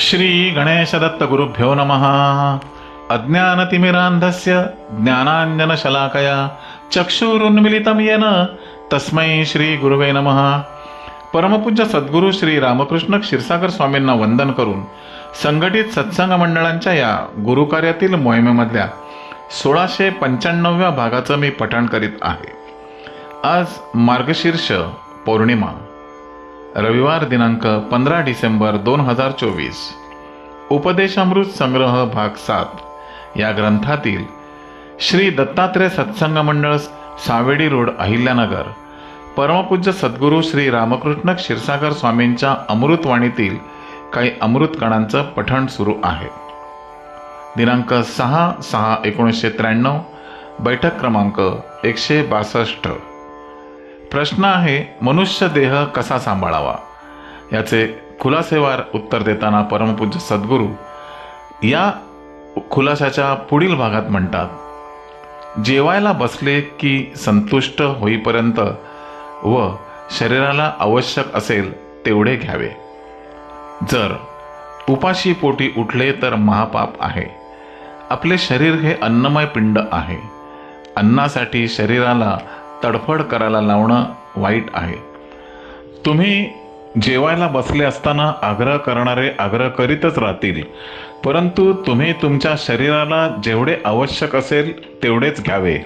श्री गणेशदत्त गुरुभ्यो नमः। अज्ञानतिमिरान्धस्य ज्ञानाञ्जनशलाकया चक्षुरुन्मिलितं येन तस्मै श्री गुरुवे नमः। परमपूज्य सद्गुरू श्री रामकृष्ण क्षीरसागर स्वामींना वंदन करून संघटित सत्संग मंडळांच्या या गुरुकार्यातील मोहिमेमधल्या सोळाशे पंच्याण्णव्या भागाचं मी पठण करीत आहे. आज मार्गशीर्ष पौर्णिमा. रविवार दिनांक पंधरा डिसेंबर दोन हजार चोवीस. उपदेशामृत संग्रह भाग सात. या ग्रंथातील श्री दत्तात्रय सत्संग मंडळ सावेडी रोड अहिल्यानगर परमपूज्य सद्गुरू श्री रामकृष्ण क्षीरसागर स्वामींच्या अमृतवाणीतील काही अमृत कणांचं पठण सुरू आहे. दिनांक सहा सहा एकोणीसशे त्र्याण्णव बैठक क्रमांक एकशे बासष्ट. प्रश्न आहे मनुष्य देह कसा सांभाळावा? याचे खुलासेवार उत्तर देताना परमपूज्य सद्गुरू या खुलाशाच्या पुढील भागात म्हणतात जेवायला बसले की संतुष्ट होईपर्यंत व शरीराला आवश्यक असेल तेवढे घ्यावे. जर उपाशी पोटी उठले तर महापाप आहे. आपले शरीर हे अन्नमय पिंड आहे. अन्नासाठी शरीराला तडफड करायला लावणं वाईट आहे. तुम्ही जेवायला बसले असताना आग्रह करणारे आग्रह करीतच राहतील. परंतु तुम्ही तुमच्या शरीराला जेवढे आवश्यक असेल तेवढेच घ्यावे.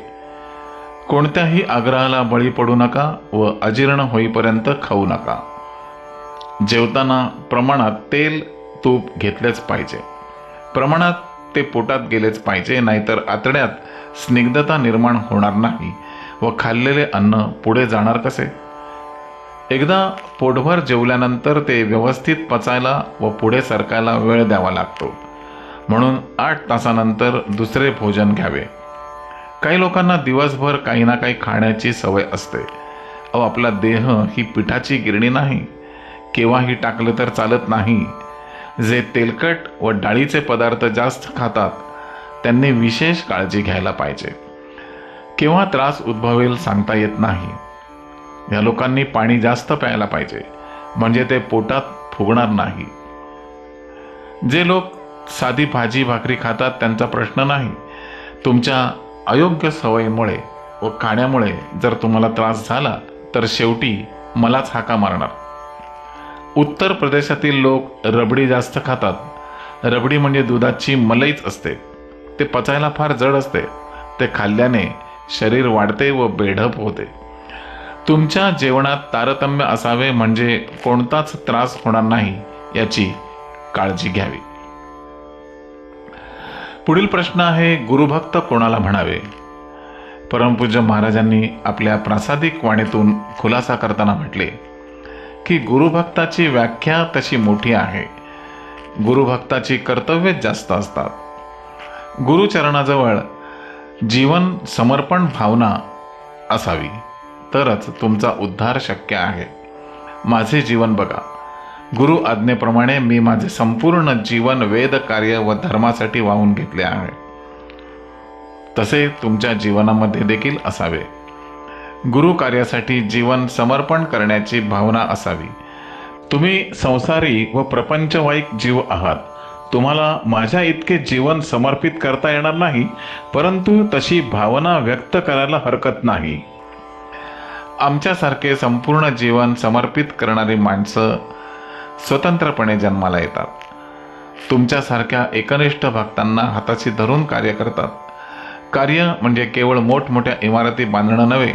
कोणत्याही आग्रहाला बळी पडू नका व अजीर्ण होईपर्यंत खाऊ नका. जेवताना प्रमाणात तेल तूप घेतलेच पाहिजे. प्रमाणात ते पोटात गेलेच पाहिजे नाहीतर आतड्यात स्निग्धता निर्माण होणार नाही. व खाल्लेले अन्न पुढे जाणार कसे? एकदा पोटभर जेवल्यानंतर ते व्यवस्थित पचायला व पुढे सरकायला वेळ द्यावा लागतो. म्हणून आठ तासानंतर दुसरे भोजन घ्यावे. काही लोकांना दिवसभर काही ना काही खाण्याची सवय असते. अहो आपला देह ही पिठाची गिरणी नाही. केव्हाही टाकलं तर चालत नाही. जे तेलकट व डाळीचे पदार्थ जास्त खातात त्यांनी विशेष काळजी घ्यायला पाहिजे. केव्हा त्रास उद्भवेल सांगता येत नाही. या लोकांनी पाणी जास्त प्यायला पाहिजे म्हणजे ते पोटात फुगणार नाही. जे लोक साधी भाजी भाकरी खातात त्यांचा प्रश्न नाही. तुमच्या अयोग्य सवयीमुळे व खाण्यामुळे जर तुम्हाला त्रास झाला तर शेवटी मलाच हाका मारणार. उत्तर प्रदेशातील लोक रबडी जास्त खातात. रबडी म्हणजे दुधाची मलईच असते. ते पचायला फार जड असते. ते खाल्ल्याने शरीर वाढते व बेढप होते. तुमच्या जेवणात तारतम्य असावे म्हणजे कोणताच त्रास होणार नाही याची काळजी घ्यावी. पुढील प्रश्न आहे गुरुभक्त कोणाला म्हणावे? परमपूज्य महाराजांनी आपल्या प्रासादिक वाणीतून खुलासा करताना म्हटले की गुरुभक्ताची व्याख्या तशी मोठी आहे. गुरुभक्ताची कर्तव्य जास्त असतात. गुरुचरणाजवळ जीवन समर्पण भावना असावी. तरच तुमचा उद्धार शक्य आहे. माझे जीवन बघा. गुरु आज्ञेप्रमाणे मी माझे संपूर्ण जीवन वेद कार्य व धर्मासाठी वाहून घेतले आहे. तसे तुमच्या जीवनामध्ये देखील असावे. गुरु कार्यासाठी जीवन समर्पण करण्याची भावना असावी. तुम्ही संसारी व प्रपंचवाईक जीव आहात. तुम्हाला माझ्या इतके जीवन समर्पित करता येणार नाही परंतु तशी भावना व्यक्त करायला हरकत नाही. आमच्यासारखे संपूर्ण जीवन समर्पित करणारी माणसं स्वतंत्रपणे जन्माला येतात. तुमच्यासारख्या एकनिष्ठ भक्तांना हाताशी धरून कार्य करतात. कार्य म्हणजे केवळ मोठमोठ्या इमारती बांधणं नव्हे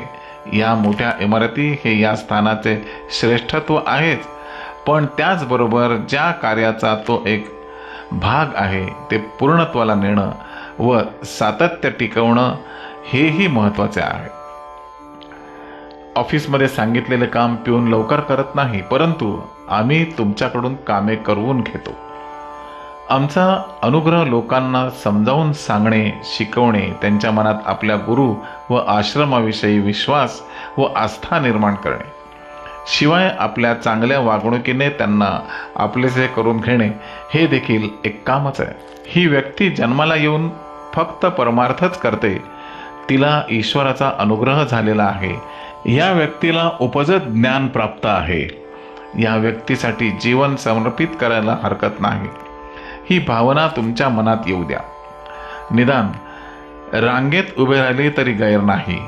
या मोठ्या इमारती हे या स्थानाचे श्रेष्ठत्व आहेच. पण त्याचबरोबर ज्या कार्याचा तो एक भाग आहे ते पूर्णत्वाला नेणं व सातत्य टिकवणं हेही महत्त्वाचे आहे. ऑफिसमध्ये सांगितलेले काम पिऊन लवकर करत नाही परंतु आम्ही तुमच्याकडून कामे करवून घेतो. आमचा अनुग्रह लोकांना समजावून सांगणे शिकवणे त्यांच्या मनात आपल्या गुरु व आश्रमाविषयी विश्वास व आस्था निर्माण करणे. शिवाय आपल्या चांगल्या वागणुकीने त्यांना आपलेसे करून घेणे हे देखील एक कामच आहे. ही व्यक्ती जन्माला येऊन फक्त परमार्थच करते. तिला ईश्वराचा अनुग्रह झालेला आहे. या व्यक्तीला उपजत ज्ञान प्राप्त आहे. या व्यक्तीसाठी जीवन समर्पित करायला हरकत नाही. ही भावना तुमच्या मनात येऊ द्या. निदान रांगेत उभे राहिले तरी गैर नाही.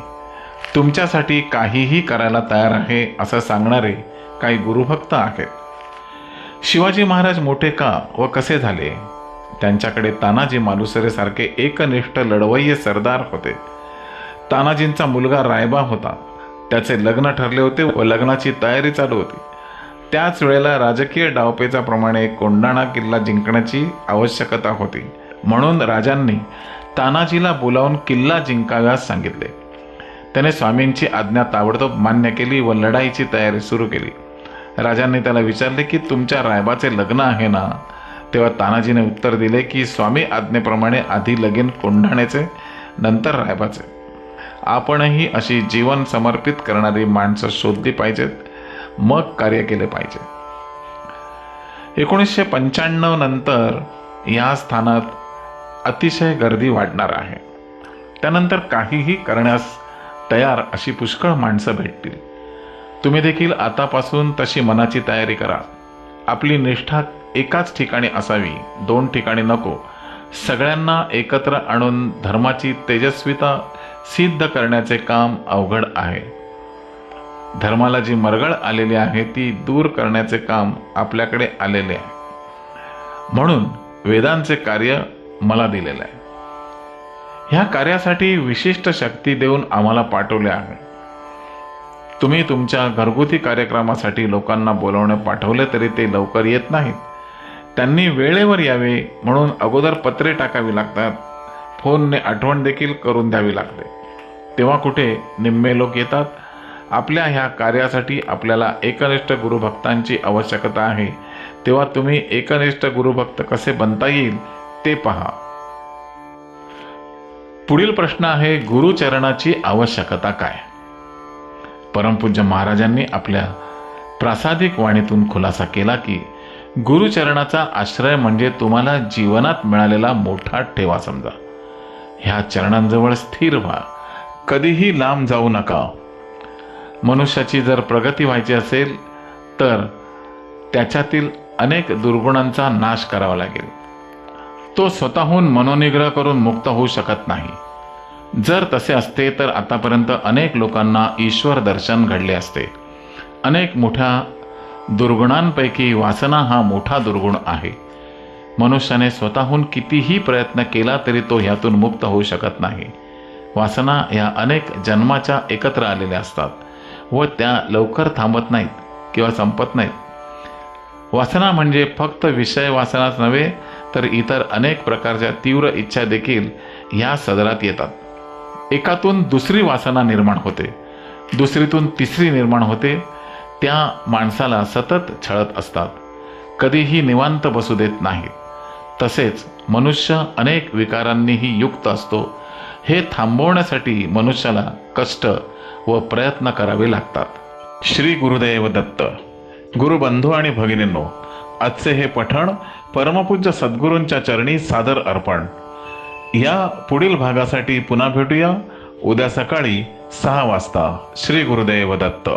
तुमच्यासाठी काहीही करायला तयार आहे असं सांगणारे काही गुरुभक्त आहेत. शिवाजी महाराज मोठे का व कसे झाले? त्यांच्याकडे तानाजी मालुसरेसारखे एकनिष्ठ लढवय्ये सरदार होते. तानाजींचा मुलगा रायबा होता. त्याचे लग्न ठरले होते व लग्नाची तयारी चालू होती. त्याच वेळेला राजकीय डावपेचाप्रमाणे कोंडाणा किल्ला जिंकण्याची आवश्यकता होती. म्हणून राजांनी तानाजीला बोलावून किल्ला जिंकाव्यास सांगितले. त्याने स्वामींची आज्ञा ताबडतोब मान्य केली व लढाईची तयारी सुरू केली. राजांनी त्याला विचारले की तुमच्या रायबाचे लग्न आहे ना? तेव्हा तानाजीने उत्तर दिले की स्वामी आज्ञेप्रमाणे आधी लगीन कोंढाण्याचे नंतर रायबाचे. आपणही अशी जीवन समर्पित करणारी माणसं शोधली पाहिजेत मग कार्य केले पाहिजे. एकोणीसशे पंच्याण्णव नंतर या स्थानात अतिशय गर्दी वाढणार आहे. त्यानंतर काहीही करण्यास तयार अशी पुष्कळ माणसं भेटतील. तुम्ही देखील आतापासून तशी मनाची तयारी करा. आपली निष्ठा एकाच ठिकाणी असावी दोन ठिकाणी नको. सगळ्यांना एकत्र आणून धर्माची तेजस्विता सिद्ध करण्याचे काम अवघड आहे. धर्माला जी मरगळ आलेली आहे ती दूर करण्याचे काम आपल्याकडे आलेले आहे. म्हणून वेदांचे कार्य मला दिलेलं आहे. ह्या कार्यासाठी विशिष्ट शक्ती देऊन आम्हाला पाठवले आहे. तुम्ही तुमच्या घरगुती कार्यक्रमासाठी लोकांना बोलवणे पाठवले तरी ते लवकर येत नाहीत. त्यांनी वेळेवर यावे म्हणून अगोदर पत्रे टाकावी लागतात. फोनने आठवण देखील करून द्यावी लागते. तेव्हा कुठे निम्मे लोक येतात? आपल्या ह्या कार्यासाठी आपल्याला एकनिष्ठ गुरुभक्तांची आवश्यकता आहे. तेव्हा तुम्ही एकनिष्ठ गुरुभक्त कसे बनता येईल ते पहा. पुढील प्रश्न आहे गुरुचरणाची आवश्यकता काय? परमपूज्य महाराजांनी आपल्या प्रासादिक वाणीतून खुलासा केला की गुरुचरणाचा आश्रय म्हणजे तुम्हाला जीवनात मिळालेला मोठा ठेवा समजा. ह्या चरणांजवळ स्थिर व्हा. कधीही लांब जाऊ नका. मनुष्याची जर प्रगती व्हायची असेल तर त्याच्यातील अनेक दुर्गुणांचा नाश करावा लागेल. तो स्वतःहून मनोनिग्रह करून मुक्त होऊ शकत नाही. जर तसे असते तर आतापर्यंत अनेक लोकांना ईश्वर दर्शन घडले असते. अनेक मोठ्या दुर्गुणांपैकी वासना हा मोठा दुर्गुण आहे. मनुष्याने स्वतःहून कितीही प्रयत्न केला तरी तो ह्यातून मुक्त होऊ शकत नाही. वासना ह्या अनेक जन्माच्या एकत्र आलेल्या असतात व त्या लवकर थांबत नाहीत किंवा संपत नाहीत. वासना म्हणजे फक्त विषय वासनाच नव्हे तर इतर अनेक प्रकारच्या तीव्र इच्छा देखील ह्या सदरात येतात. एकातून दुसरी वासना निर्माण होते. दुसरीतून तिसरी निर्माण होते. त्या माणसाला सतत छळत असतात. कधीही निवांत बसू देत नाहीत तसेच मनुष्य अनेक विकारांनीही युक्त असतो. हे थांबवण्यासाठी मनुष्याला कष्ट व प्रयत्न करावे लागतात. श्री गुरुदेव दत्त. गुरुबंधू आणि भगिनींनो आजचे हे पठण परमपूज्य सद्गुरूंच्या चरणी सादर अर्पण. या पुढील भागासाठी पुन्हा भेटूया. उद्या सकाळी सहा वाजता. श्री गुरुदेव दत्त.